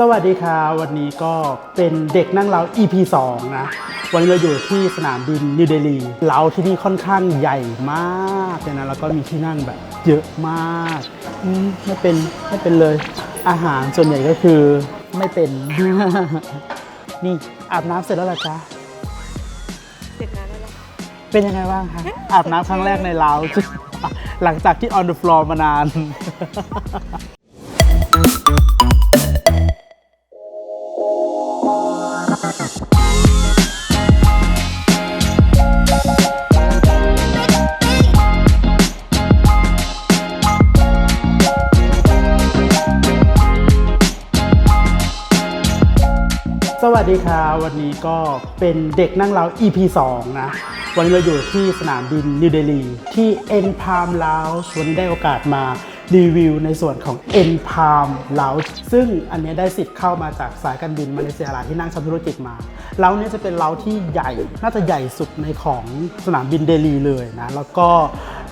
สวัสดีค่ะ วันนี้ก็เป็นเด็กนั่งเล้า EP 2 นะ วันนี้เราอยู่ที่สนามบินนิวเดลีเล้าที่นี่ค่อนข้างใหญ่มากเลยนะแล้วก็มีที่นั่งแบบเยอะมากอืมไม่เป็นไม่เป็นเลย อาหารส่วนใหญ่ก็คือไม่เป็น นี่อาบน้ำเสร็จแล้วเหรอจ๊ะ เสร็จนานแล้วเหรอเป็นยังไงบ้างคะ อาบน้ำครั้งแรกในเล้าหลังจากที่ on the floor มานาน สวัสดีค่ะ วันนี้ก็เป็นเด็กนั่งเล้า EP 2 นะ วันนี้เราอยู่ที่สนามบินนิวเดลีที่ N Palm Lounge วันนี้ได้โอกาสมารีวิวในส่วนของ N Palm Lounge ซึ่งอันนี้ได้สิทธิ์เข้ามาจากสายการบินมาเลเซียร์ไลน์ที่นั่งทำธุรกิจมาเล้าเนี้ยจะเป็นเล้าที่ใหญ่น่าจะใหญ่สุดในของสนามบินเดลีเลยนะ แล้วก็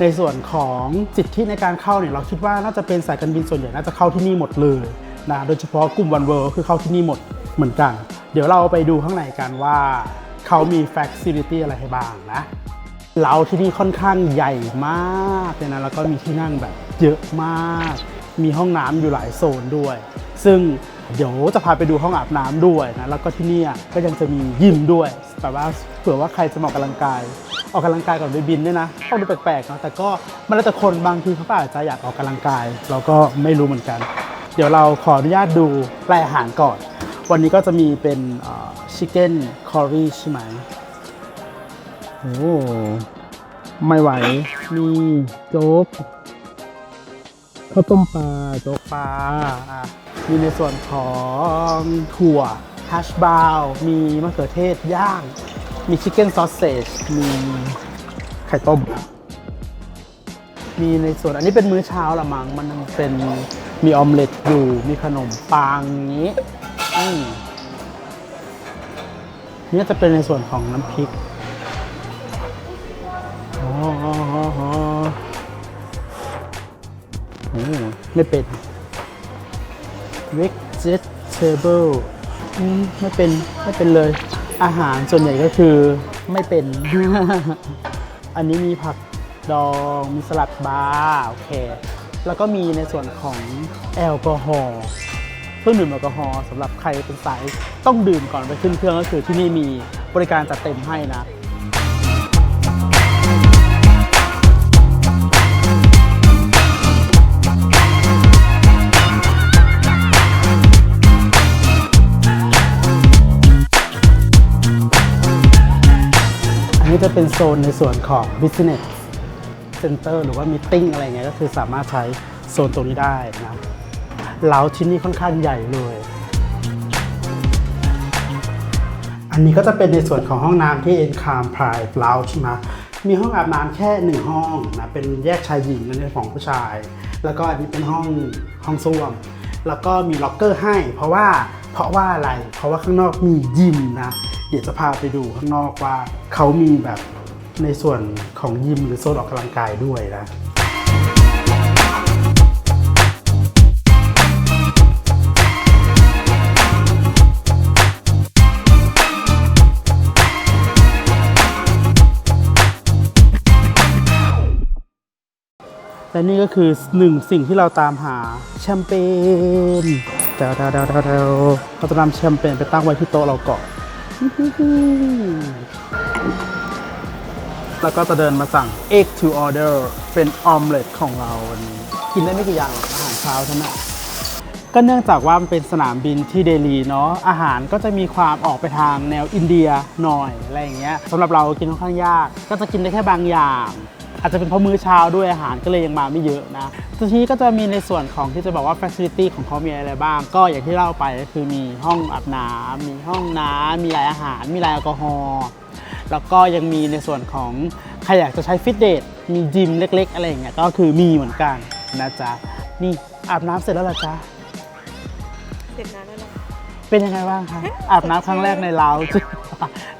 ในส่วนของสิทธิในการเข้าเนี่ยเราคิดว่าน่าจะเป็นสายการบินส่วนใหญ่น่าจะเข้าที่นี่หมดเลยนะโดยเฉพาะกลุ่มวันเวิร์คือเข้าที่นี่หมดเหมือนกัน เดี๋ยวเราไปดูข้างในกันว่า เขามี Facility อะไรให้บ้างนะเราที่นี่ค่อนข้างใหญ่มากเลยนะแล้วก็มีที่นั่งแบบเยอะมาก มีห้องน้ำอยู่หลายโซนด้วย ซึ่งเดี๋ยวจะพาไปดูห้องอาบน้ำด้วยนะแล้วก็ที่นี่ก็ยังจะมียิมด้วยแต่ว่าเผื่อว่าใครจะมาออกกำลังกายออกกำลังกายก่อนไปบินเนี่ยนะต้องดูแปลกๆเนาะแต่ก็มันแล้วแต่คนบางทีเขาอาจจะอยากออกกำลังกาย เราก็ไม่รู้เหมือนกัน เดี๋ยวเราขออนุญาตดูแปลอาหารก่อน วันนี้ก็จะมีเป็นชิคเก้นคอรี่ใช่ไหมโอ้ไม่ไหว มีโจ๊กข้าวต้มปลาโจ๊กปลาอะมีในส่วนของถั่วฮัชบราวมีมะเขือเทศย่าง มีชิคเก้นซอสเซจมีไข่ต้ม มีในส่วนอันนี้เป็นมื้อเช้าละมั้งมันเป็นมีออมเล็ตอยู่มีขนมปังอย่างนี้อืม นี่จะเป็นในส่วนของน้ำพริกอ๋ออ๋ออ๋ออ๋อโอ้ไม่เป็น vegetable ไม่เป็น ไม่เป็นเลย อาหารส่วนใหญ่ก็คือไม่เป็น อันนี้มีผักดอง มีสลัดบาร์ โอเค แล้วก็มีในส่วนของแอลกอฮอล์ เครื่องดื่มแอลกอฮอล์สำหรับใครเป็นสายต้องดื่มก่อนไปขึ้นเครื่องก็คือที่นี่มีบริการจัดเต็มให้นะอันนี้จะเป็นโซนในส่วนของ Business Center หรือว่า Meeting อะไรเงี้ยก็คือสามารถใช้โซนตรงนี้ได้นะ เหลาชิ้นนี้ค่อนข้างใหญ่เลย อันนี้ก็จะเป็นในส่วนของห้องน้ำที่ e n c a m Pride Lounge นะมีห้องอาบน้ำแค่หนึ่งห้องนะเป็นแยกชายหญิงอันนี้ของผู้ชาย แล้วก็อันนี้เป็นห้องห้องส้วม แล้วก็มีล็อกเกอร์ให้ เพราะว่าเพราะว่าอะไร เพราะว่าข้างนอกมียิมนะ เดี๋ยวจะพาไปดูข้างนอกว่าเขามีแบบในส่วนของยิมหรือโซนออกกำลังกายด้วยนะ และนี่ก็คือหนึ่งสิ่งที่เราตามหาแชมเปญเดาเดาเดาเดาเดาเราจะนำแชมเปญไปตั้งไว้ที่โต๊ะเราก่อนแล้วก็จะเดินมาสั่ง egg to order เป็นออมเล็ตของเราวันนี้ กินได้ไม่กี่อย่างอาหารเช้าเท่านั้นก็เนื่องจากว่ามันเป็นสนามบินที่เดลีเนาะอาหารก็จะมีความออกไปทางแนวอินเดียหน่อยอะไรอย่างเงี้ยสำหรับเรากินค่อนข้างยาก ก็จะกินได้แค่บางอย่าง อาจจะเป็นเพราะมื้อเช้าด้วยอาหารก็เลยยังมาไม่เยอะนะทีนี้ก็จะมีในส่วนของที่จะบอกว่า Facility ของเขามีอะไรบ้าง ก็อย่างที่เล่าไปก็คือมีห้องอาบน้ำมีห้องน้ำมีรายอาหาร มีรายแอลกอฮอล์แล้วก็ยังมีในส่วนของใครอยากจะใช้ฟิตเนสมียิมเล็ก ๆ อะไรอย่างเงี้ยก็คือมีเหมือนกันนะจ๊ะนี่อาบน้ำเสร็จแล้วเหรอจ๊ะเสร็จนานแล้ว เป็นยังไงบ้างคะอาบน้ำครั้งแรกในเรา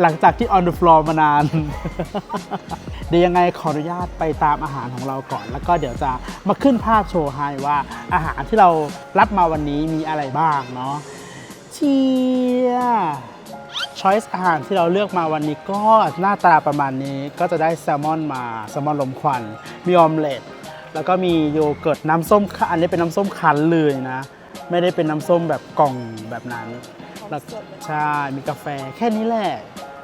หลังจากที่ on the floor มานาน เดี๋ยวยังไงขออนุญาตไปตามอาหารของเราก่อน แล้วก็เดี๋ยวจะมาขึ้นภาพโชว์ให้ว่า อาหารที่เรารับมาวันนี้มีอะไรบ้างเนาะเชียช้อยส์อาหารที่เราเลือกมาวันนี้ก็หน้าตาประมาณนี้ก็จะได้แซลมอนมาแซลมอนลมควันมีออมเล็ตแล้วก็มีโยเกิร์ตน้ำส้มคั้นอันนี้เป็นน้ำส้มคั้นเลยนะ ไม่ได้เป็นน้ำส้มแบบกล่องแบบนั้นแล้วใช่มีกาแฟแค่นี้แหละ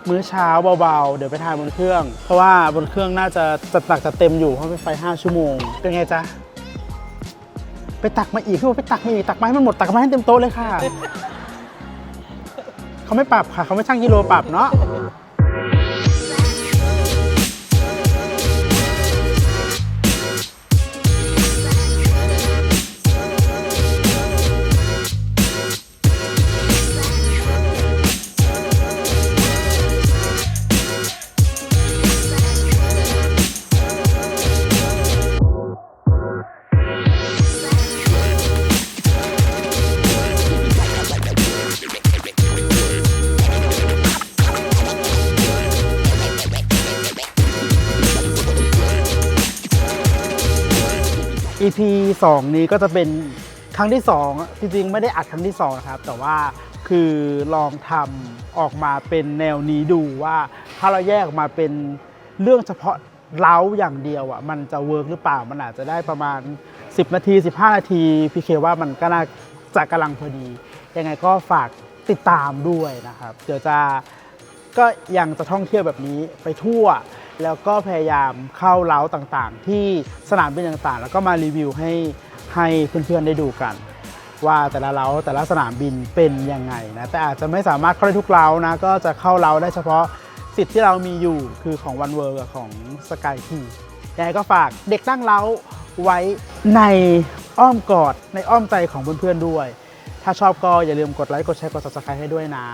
มื้อเช้าเบาๆ เดี๋ยวไปทานบนเครื่อง เพราะว่าบนเครื่องน่าจะจัดหนักจัดเต็มอยู่เพราะเป็นไฟ 5 ชั่วโมง เป็นไงจ๊ะ ไปตักมาอีกพี่บอกไปตักมาอีกตักมาให้มันหมดตักมาให้เต็มโต๊ะเลยค่ะ เขาไม่ปรับค่ะ เขาไม่ช่างกิโลปรับเนาะ EP 2 นี้ก็จะเป็นครั้งที่2อะจริงๆ ไม่ได้อัดครั้งที่ 2 นะครับ แต่ว่าคือลองทำออกมาเป็นแนวนี้ดูว่า ถ้าเราแยกออกมาเป็นเรื่องเฉพาะเล้าอย่างเดียวอะมันจะเวิร์กหรือเปล่า มันอาจจะได้ประมาณ 10 นาที 15 นาทีพี่เคว่ามันก็น่าจะกำลังพอดี ยังไงก็ฝากติดตามด้วยนะครับ เดี๋ยวจะก็ยังจะท่องเที่ยวแบบนี้ไปทั่ว แล้วก็พยายามเข้าเล้าต่างๆ ที่สนามบินต่างๆ แล้วก็มารีวิวให้ให้เพื่อนๆได้ดูกัน ว่าแต่ละเล้าแต่ละสนามบินเป็นยังไงนะแต่อาจจะไม่สามารถเข้าได้ทุกเล้านะก็จะเข้าเล้าได้เฉพาะสิทธิ์ที่เรามีอยู่คือของวันเวิร์กับของสกายทียังไงก็ฝากเด็กตั้งเล้าไว้ในอ้อมกอดในอ้อมใจของเพื่อนๆด้วย ถ้าชอบก็อย่าลืมกดไลค์กดแชร์กด subscribe ให้ด้วยนะ